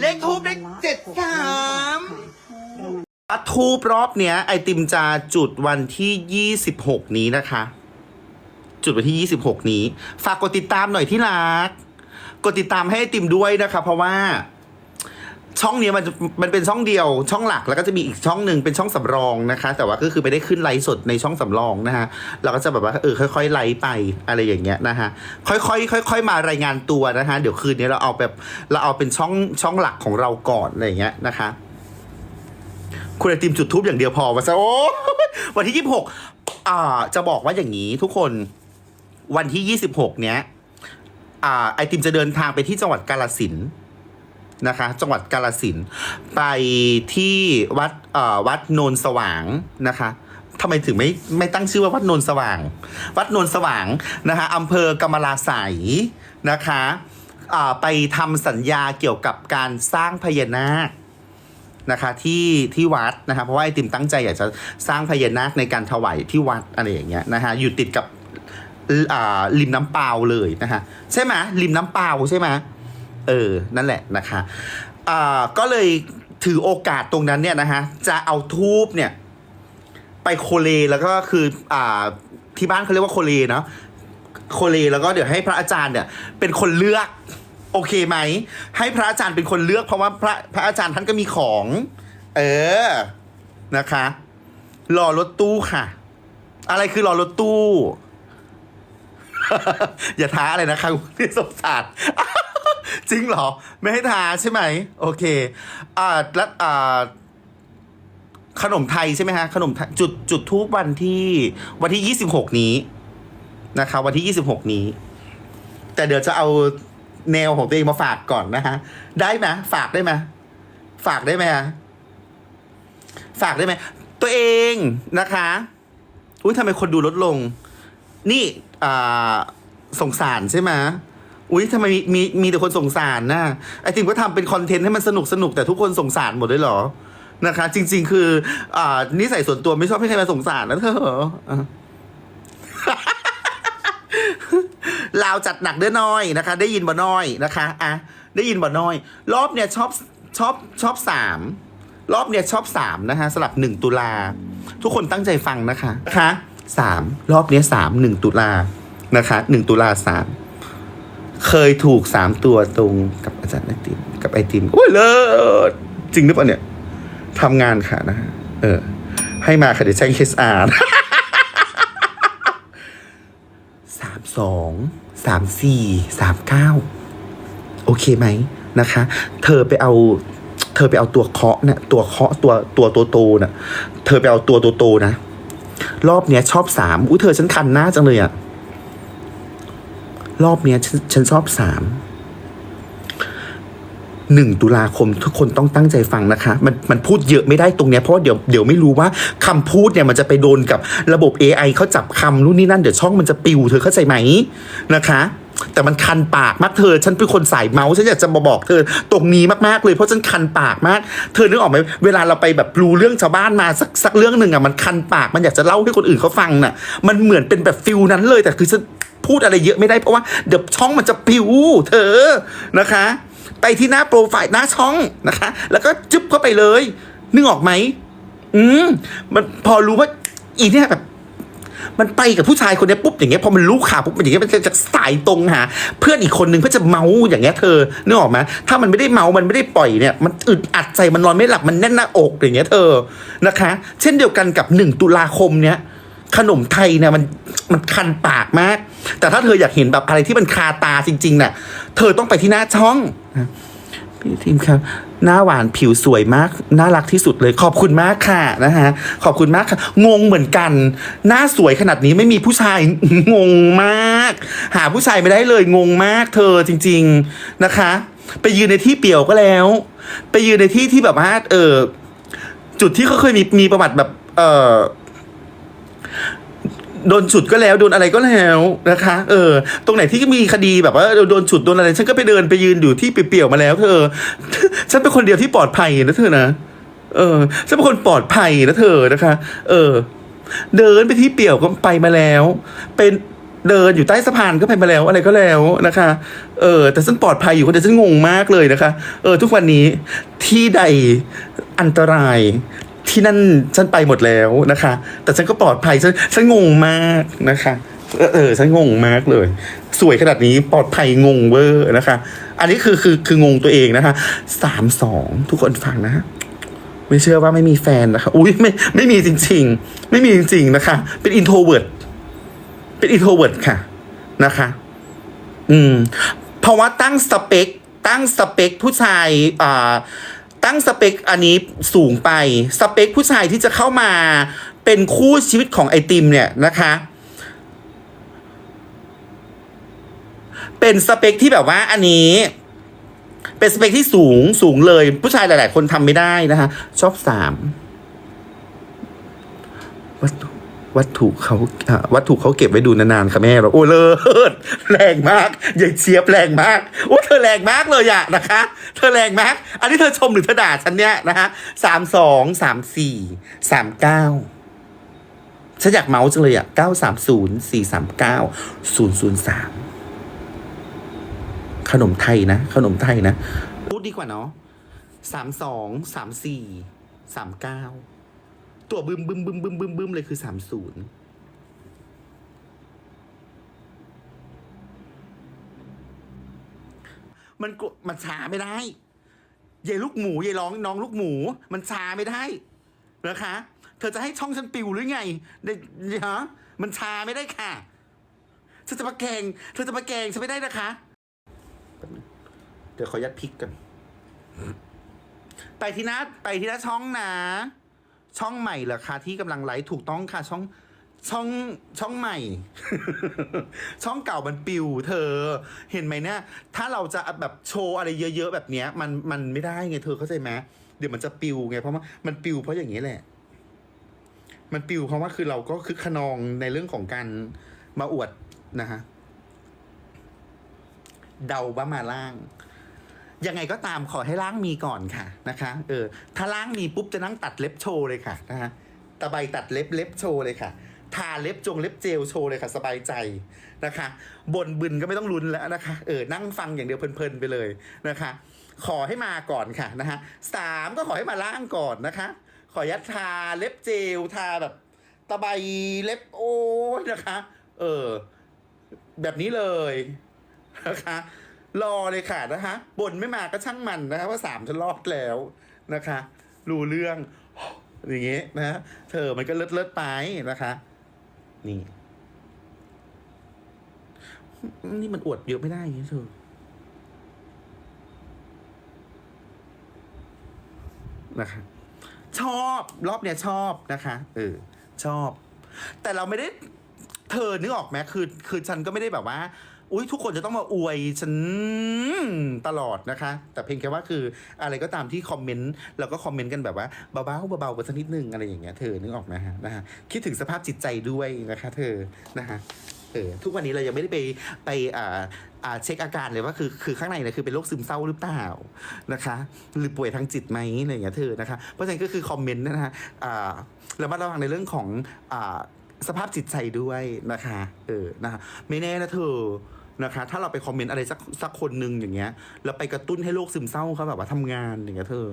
เลขทูบได้เจ็ดสามทูบรอบเนี้ย ไอติมจะจุดวันที่ยี่สิบหกนี้นะคะ จุดวันที่ยี่สิบหกนี้ ฝากกดติดตามหน่อยที่รัก กดติดตามให้ไอติมด้วยนะคะ เพราะว่า ช่องเนี้ยมันจะมันเป็นช่องเดียว ช่องหลักแล้วก็จะมีอีกช่องหนึ่งเป็นช่องสำรองนะคะ แต่ว่าก็คือไม่ได้ขึ้นไลฟ์สดในช่องสำรองนะฮะเราก็จะแบบว่าเออค่อยๆไลฟ์ไปอะไรอย่างเงี้ยนะฮะค่อยๆค่อย ๆ มารายงานตัวนะคะ เดี๋ยวคืนนี้เราเอาแบบเราเอาเป็นช่องช่องหลักของเราก่อนอะไรอย่างเงี้ยนะคะ คุณไอติมจุดทูบอย่างเดียวพอมาซะโอ้วันที่ยี่สิบหกอ่าจะบอกว่าอย่างนี้ทุกคนวันที่ยี่สิบหกเนี้ยอ่าไอติมจะเดินทางไปที่จังหวัดกาลสินธุ์ นะคะ จังหวัดกาลสินไปที่วัดเอ่อวัดโนนสว่างนะคะทำไมถึงไม่ไม่ตั้งชื่อว่าวัดโนนสว่าง วัดโนนสว่างนะคะอำเภอกำมะลาไสยนะคะอ่าไปทำสัญญาเกี่ยวกับการสร้างพญานาคนะคะที่ที่วัดนะคะเพราะว่าไอติมตั้งใจอยากจะสร้างพญานาคในการถวายที่วัดอะไรอย่างเงี้ยนะคะอยู่ติดกับอ่าริมน้ำเปล่าเลยนะคะใช่ไหมริมน้ำเปล่าใช่ไหม เออ นั่นแหละนะคะอ่าก็เลยถือโอกาสตรงนั้นเนี่ยนะคะจะเอาทูบเนี่ย ไปโคเลแล้วก็คือ อ่า ที่บ้านเขาเรียกว่าโคเลเนาะโคเลแล้วก็เดี๋ยวให้พระอาจารย์เนี่ย เป็นคนเลือก โอเคไหม ให้พระอาจารย์เป็นคนเลือกเพราะว่าพระพระอาจารย์ท่านก็มีของ เออนะคะรอรถตู้ค่ะ อะไรคือรอรถตู้ อย่าท้าอะไรนะคะที่สงสาร จริงเหรอ ไม่ให้ทาใช่ไหม โอเค อ่าแล้วอ่าขนมไทยใช่ไหมฮะ ขนมไทยจุดจุดทูบวันที่วันที่ยี่สิบหกนี้นะคะวันที่ยี่สิบหกนี้ แต่เดี๋ยวจะเอาแนวของตัวเองมาฝากก่อนนะฮะ ได้ไหมฝากได้ไหมฝากได้ไหมฮะฝากได้ไหมตัวเองนะคะอุ้ยทำไมคนดูลดลง นี่อ่าสงสารใช่ไหม อุ้ยทำไมมีมีมีแต่คนสงสารนะไอติมก็ทำเป็นคอนเทนต์ให้มันสนุกสนุกแต่ทุกคนสงสารหมดเลยเหรอนะคะ จริง ๆ คืออ่านิสัยส่วนตัวไม่ชอบให้ใครมาสงสารนะเธออะ ลาวจัดหนักเด้อน้อยนะคะ ได้ยินบ่น้อยนะคะอะได้ยินบ่น้อย รอบเนี่ยชอบชอบชอบสามรอบเนี่ยชอบสามนะคะสลับหนึ่งตุลา ทุกคนตั้งใจฟังนะคะนะคะสามรอบเนี้ยสามหนึ่งตุลานะคะหนึ่งตุลาสาม เคยถูกสามตัวตรงกับอาจารย์ไอติมกับไอติมโอ้ยเลิศจริงหรือเปล่าเนี่ยทำงานค่ะนะเออ ให้มาค่ะเดี๋ยวแจ้ง HR สอานสามสองสามสี่สามเก้าโอเคไหมนะคะ เธอไปเอาเธอไปเอาตัวเคาะเนี่ยตัวเคาะตัวตัวโตโตๆน่ะ เธอไปเอาตัวโตโตนะ รอบเนี้ยชอบสามอุ้ยเธอฉันคันหน้าจังเลยอะ รอบเนี้ยฉันชอบสามหนึ่งตุลาคมทุกคนต้องตั้งใจฟังนะคะ มันมันพูดเยอะไม่ได้ตรงเนี้ยเพราะว่าเดี๋ยวเดี๋ยวไม่รู้ว่าคำพูดเนี่ยมันจะไปโดนกับระบบ AI เขาจับคำนู่นนี่นั่นเดี๋ยวช่องมันจะปิวเธอเข้าใจไหมนะคะ แต่มันคันปากมากเธอ ฉันเป็นคนสายเมาส์ฉันอยากจะมาบอกเธอ ตรงนี้มากๆเลยเพราะฉันคันปากมาก เธอนึกออกไหมเวลาเราไปแบบรู้เรื่องชาวบ้านมาสักสักเรื่องหนึ่งอะมันคันปากมันอยากจะเล่าให้คนอื่นเขาฟังน่ะ มันเหมือนเป็นแบบฟิลนั้นเลยแต่คือฉัน พูดอะไรเยอะไม่ได้เพราะว่าเดี๋ยวช่องมันจะปิวเธอนะคะ ไปที่หน้าโปรไฟล์หน้าช่องนะคะ แล้วก็จึ๊บเข้าไปเลยนึกออกไหมอืมมันพอรู้ว่าอีเนี่ยแบบมันไปกับผู้ชายคนนี้ปุ๊บอย่างเงี้ยพอมันรู้ข่าวปุ๊บมันอย่างเงี้ยมันจะสายตรงหาเพื่อนอีกคนนึงเพื่อจะเมาอย่างเงี้ยเธอนึกออกไหมถ้ามันไม่ได้เมา มันไม่ได้ปล่อยเนี่ยมันอึดอัดใจมันนอนไม่หลับมันแน่นหน้าอกอย่างเงี้ยเธอนะคะ เช่นเดียวกันกับหนึ่งตุลาคมเนี้ย ขนมไทยเนี่ยมันมันคันปากมาก แต่ถ้าเธออยากเห็นแบบอะไรที่มันคาตาจริงๆ น่ะ เธอต้องไปที่หน้าช่องพี่ทีมครับหน้าหวานผิวสวยมาก น่ารักที่สุดเลยขอบคุณมากค่ะนะฮะขอบคุณมากค่ะ งงเหมือนกัน หน้าสวยขนาดนี้ไม่มีผู้ชายงงมาก หาผู้ชายไม่ได้เลยงงมากเธอจริง ๆนะคะ ไปยืนในที่เปี่ยวก็แล้ว ไปยืนในที่ที่แบบว่าเออจุดที่เขาเคยมีมีประวัติแบบ เออ โดนฉุดก็แล้วโดนอะไรก็แล้วนะคะ เออ ตรงไหนที่มีคดีแบบว่าโดนฉุดโดนอะไร ฉันก็ไปเดินไปยืนอยู่ที่เปี่ยวๆมาแล้ว เธอ ฉันเป็นคนเดียวที่ปลอดภัยนะเธอนะเออฉันเป็นคนปลอดภัยนะเธอนะคะ เออ เดินไปที่เปี่ยวก็ไปมาแล้ว เป็นเดินอยู่ใต้สะพานก็ไปมาแล้วอะไรก็แล้วนะคะ เออ แต่ฉันปลอดภัยอยู่คนเดียวฉันงงมากเลยนะคะ เออ ทุกวันนี้ที่ใดอันตราย ที่นั่นฉันไปหมดแล้วนะคะ แต่ฉันก็ปลอดภัยฉันฉันงงมากนะคะเออฉันงงมากเลย สวยขนาดนี้ปลอดภัยงงเวอร์นะคะ อันนี้คือคือคืองงตัวเองนะคะสามสองทุกคนฟังนะไม่เชื่อว่าไม่มีแฟนนะคะอุ้ยไม่ไม่มีจริง ๆ ไม่มีจริง ๆ นะคะ เป็นอินโทรเวิร์ดเป็นอินโทรเวิร์ดค่ะนะคะ อืมเพราะว่าตั้งสเปค ตั้งสเปคผู้ชายอ่า ตั้งสเปคอันนี้สูงไปสเปคผู้ชายที่จะเข้ามาเป็นคู่ชีวิตของไอติมเนี่ยนะคะ เป็นสเปคที่แบบว่าอันนี้ เป็นสเปคที่สูงสูงเลย ผู้ชายหลาย ๆ คนทำไม่ได้นะคะชอบสามวัตถุ วัตถุเขาวัตถุเขาเก็บไว้ดูนานๆค่ะแม่เราโอ้เลิศแรงมากใหญ่เชียบแรงมากโอ้เธอแรงมากเลยอะนะคะ เธอแรงมาก อันนี้เธอชมหรือเธอด่าฉันเนี่ยนะคะสามสองสามสี่สามเก้าฉันอยากเมาส์จังเลยอะเก้าสามศูนย์สี่สามเก้าศูนย์ศูนย์สามขนมไทยนะ ขนมไทยนะ พูดดีกว่าเนาะสามสองสามสี่สามเก้า ตัวบึมบึมบึมบึมบึมบึมเลยคือสามศูนย์มันกมันช้าไม่ได้ยายลูกหมูยายร้องน้องลูกหมู มันช้าไม่ได้นะคะ เธอจะให้ช่องฉันปิวหรือไงเดี๋ยวฮะมันช้าไม่ได้ค่ะเธอจะมาแกงเธอจะมาแกงฉันไม่ได้นะคะเดี๋ยวขอยัดพริกกัน ไปที่หน้าไปที่หน้าช่องนะ ช่องใหม่เหรอคะที่กำลังไลฟ์ถูกต้องค่ะช่องช่องช่องใหม่ ช่องเก่ามันปิว เธอ เห็นไหมเนี่ยถ้าเราจะแบบโชว์อะไรเยอะ ๆ แบบเนี้ย มันมันไม่ได้ไงเธอเข้าใจไหมเดี๋ยวมันจะปิวไงเพราะว่ามันปิวเพราะอย่างนี้แหละ มันปิวเพราะว่าคือเราก็คือขนองในเรื่องของการมาอวดนะฮะเดาว่ามาล่าง ยังไงก็ตามขอให้ล่างมีก่อนค่ะนะคะเออถ้าล่างมีปุ๊บจะนั่งตัดเล็บโชว์เลยค่ะนะฮะตะไบตัดเล็บเล็บโชว์เลยค่ะทาเล็บจงเล็บเจลโชว์เลยค่ะ สบายใจนะคะบนบึนก็ไม่ต้องลุ้นแล้วนะคะเออนั่งฟังอย่างเดียวเพลินๆไปเลยนะคะ ขอให้มาก่อนค่ะนะฮะสามก็ขอให้มาล่างก่อนนะคะ ขอยัดทาเล็บเจลทาแบบตะไบเล็บโอ้ยนะคะ เออแบบนี้เลยนะคะ รอเลยค่ะนะคะบ่นไม่มาก็ช่างมันนะคะว่าสามจะรอดแล้วนะคะ รู้เรื่อง อย่างเงี้ยนะเธอมันก็เลิศเลิศไปนะคะ นี่ นี่มันอวดเยอะไม่ได้อย่างนี้เธอนะคะชอบรอบเนี้ยชอบนะคะเออชอบ แต่เราไม่ได้เธอนึกออกไหมคือ คือฉันก็ไม่ได้แบบว่า อุ้ยทุกคนจะต้องมาอวยฉันตลอดนะคะ แต่เพียงแค่ว่าคืออะไรก็ตามที่คอมเมนต์เราก็คอมเมนต์กันแบบว่าเบาๆเบาๆกันสักนิดนึงอะไรอย่างเงี้ยเธอนึกออกไหมฮะนะฮะคิดถึงสภาพจิตใจด้วยนะคะ เธอนะคะเออทุกวันนี้เรายังไม่ได้ไปไปอ่าอ่าเช็คอาการเลยว่าคือคือข้างในเนี่ยคือเป็นโรคซึมเศร้าหรือเปล่านะคะ หรือป่วยทางจิตไหมอะไรอย่างเงี้ยเธอนะคะ เพราะฉะนั้นก็คือคอมเมนต์นะฮะอ่าระมัดระวังในเรื่องของอ่าสภาพจิตใจด้วยนะคะ เออนะคะไม่แน่นะเธอ นะคะ ถ้าเราไปคอมเมนต์อะไรสักสักคนหนึ่งอย่างเงี้ย แล้วไปกระตุ้นให้โรคซึมเศร้าเขาแบบว่าทำงานอย่างเงี้ยเธอ